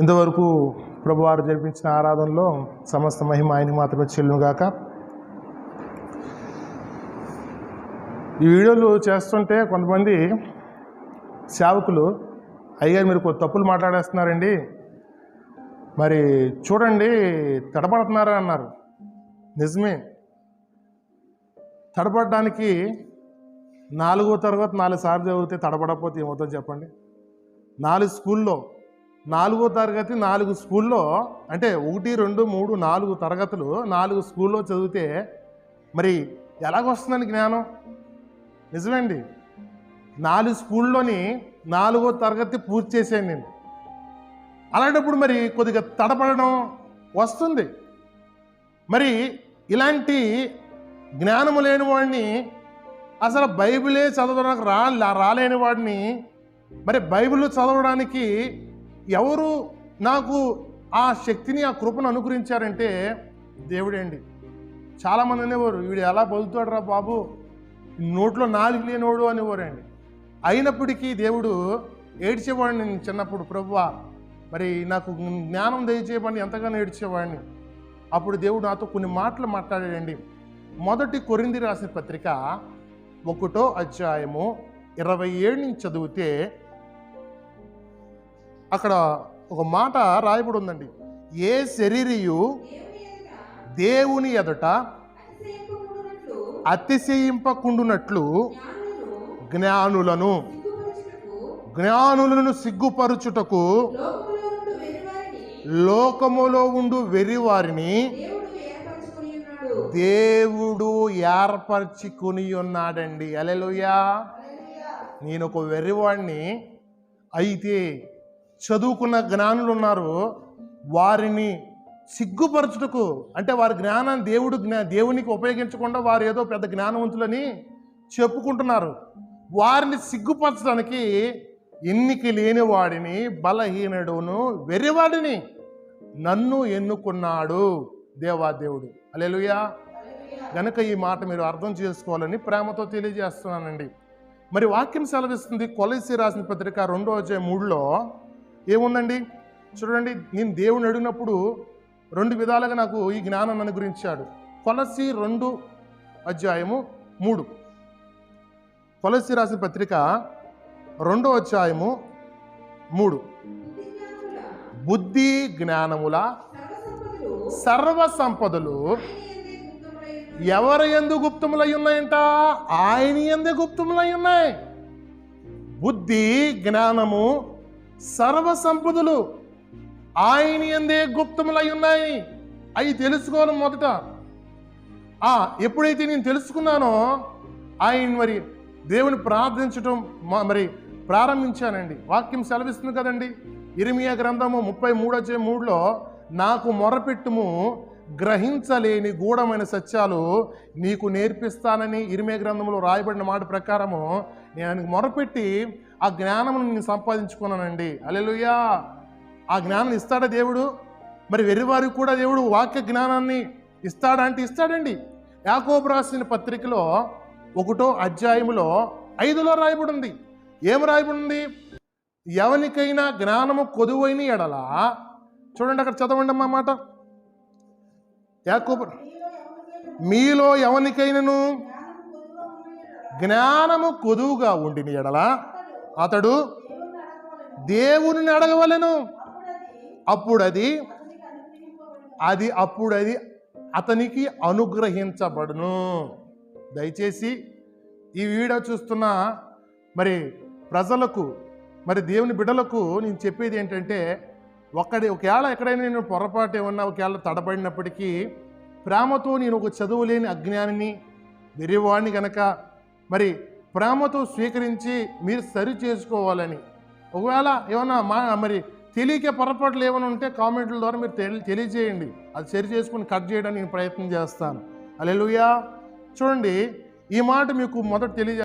ఇంతవరకు ప్రభువారు జరిపించిన ఆరాధనలో సమస్త మహిమ ఆయనకి మాత్రమే చెల్లుగాక ఈ వీడియోలు చేస్తుంటే కొంతమంది సేవకులు అయ్యారు మీరు కొద్ది తప్పులు మాట్లాడేస్తున్నారండి. మరి చూడండి తడబడుతున్నారా అన్నారు. నిజమే. తడబడడానికి నాలుగో తరగతి నాలుగు సార్లు చదివితే తడబడకపోతే ఏమవుతుందో చెప్పండి. నాలుగు స్కూల్లో నాలుగో తరగతి నాలుగు స్కూల్లో అంటే ఒకటి రెండు మూడు నాలుగు తరగతులు నాలుగు స్కూల్లో చదివితే మరి ఎలాగొస్తుందండి జ్ఞానం? నిజమండి. నాలుగు స్కూల్లోని నాలుగో తరగతి పూర్తి చేశాను నేను అలాంటప్పుడు మరి కొద్దిగా తడపడడం వస్తుంది. మరి ఇలాంటి జ్ఞానము లేని వాడిని అసలు బైబిలే చదవడానికి రా రాలేని వాడిని మరి బైబిల్ చదవడానికి ఎవరు నాకు ఆ శక్తిని ఆ కృపను అనుగ్రహించారంటే దేవుడే అండి చాలామంది అనేవారు వీడు ఎలా బతుకుతాడు రా బాబు? నోట్లో నాలుగు లేనివాడు అనేవారండి. అయినప్పటికీ దేవుడు ఏడ్చేవాడిని నేను చిన్నప్పుడు ప్రభువా మరి నాకు జ్ఞానం దయచేయమని ఎంతగానో ఏడ్చేవాడిని. అప్పుడు దేవుడు నాతో కొన్ని మాటలు మాట్లాడాడండి. మొదటి కొరింది రాసిన పత్రిక ఒకటో అధ్యాయము ఇరవై ఏడు నుంచి చదివితే అక్కడ ఒక మాట రాయబడి ఉందండి ఏ శరీరియు దేవుని ఎదుట అతిశయింపకుండునట్లు జ్ఞానులను జ్ఞానులను సిగ్గుపరుచుటకు లోకములో ఉండు వెర్రివారిని దేవుడు ఏర్పరచుకుని ఉన్నాడండి అలెలుయా నేను ఒక వెర్రివాడిని అయితే చదువుకున్న జ్ఞానులు ఉన్నారు వారిని సిగ్గుపరచుటకు అంటే వారి జ్ఞానాన్ని దేవుడు జ్ఞా దేవునికి ఉపయోగించకుండా వారు ఏదో పెద్ద జ్ఞానవంతులని చెప్పుకుంటున్నారు. వారిని సిగ్గుపరచడానికి ఎన్నిక లేని వాడిని బలహీనుడును వెర్రివాడిని నన్ను ఎన్నుకున్నాడు దేవాదేవుడు. అలెలుయా గనుక ఈ మాట మీరు అర్థం చేసుకోవాలని ప్రేమతో తెలియజేస్తున్నానండి. మరి వాక్యం సెలవిస్తుంది కొలసి రాసిన పత్రిక రెండో అధ్యాయ మూడులో ఏముందండి? చూడండి నేను దేవుని అడిగినప్పుడు రెండు విధాలుగా నాకు ఈ జ్ఞానం అనుగ్రహించాడు. కొలసి రెండు అధ్యాయము మూడు. కొలసి రాసిన పత్రిక రెండో అధ్యాయము మూడు. బుద్ధి జ్ఞానముల సర్వ సంపదలు ఎవరి ఎందు గుప్తములై ఉన్నాయంట? ఆయన ఎందు గుప్తములై ఉన్నాయి. బుద్ధి జ్ఞానము సర్వ సంపదలు ఆయన ఎందే గుప్తములై ఉన్నాయి. అవి తెలుసుకోవాలి మొదట. ఆ ఎప్పుడైతే నేను తెలుసుకున్నానో ఆయన మరి దేవుని ప్రార్థించటం మరి ప్రారంభించానండి. వాక్యం సెలవిస్తుంది కదండి. ఇరిమియా గ్రంథము ముప్పై మూడో మూడులో నాకు మొరపెట్టుము గ్రహించలేని గూఢమైన సత్యాలు నీకు నేర్పిస్తానని ఇరిమే గ్రంథంలో రాయబడిన మాట ప్రకారము నేను మొరపెట్టి ఆ జ్ఞానమును నేను సంపాదించుకున్నానండి. అలెలుయా ఆ జ్ఞానం ఇస్తాడా దేవుడు? మరి వెర్రివారికి కూడా దేవుడు వాక్య జ్ఞానాన్ని ఇస్తాడా అంటే ఇస్తాడండి. యాకోబు రాసిన పత్రికలో ఒకటో అధ్యాయములో ఐదులో రాయబడి ఉంది ఏం రాయబడి ఉంది ఎవనికైనా జ్ఞానము కొదువైన ఎడల. చూడండి అక్కడ చదవండి అమ్మా మాట. యాకోబు మీలో ఎవనికైనను? జ్ఞానము కొదువుగా ఉండిన ఎడల అతడు దేవుని అడగవలెను అప్పుడు అది అది అప్పుడు అది అతనికి అనుగ్రహించబడును. దయచేసి ఈ వీడియో చూస్తున్న మరి ప్రజలకు మరి దేవుని బిడ్డలకు నేను చెప్పేది ఏంటంటే ఒక్కడి ఒకవేళ ఎక్కడైనా నేను పొరపాటు ఏమన్నా ఒకవేళ తడబడినప్పటికీ ప్రేమతో నేను ఒక చదువు లేని అజ్ఞానిని వెర్రివాడిని గనక మరి ప్రేమతో స్వీకరించి మీరు సరి చేసుకోవాలని. ఒకవేళ ఏమన్నా మా మరి తెలియక పొరపాట్లు ఏమైనా ఉంటే కామెంట్ల ద్వారా మీరు తెలి- తెలియజేయండి. అది సరి చేసుకుని కట్ చేయడానికి నేను ప్రయత్నం చేస్తాను. అలెలుయా చూడండి ఈ మాట మీకు మొదట తెలియజే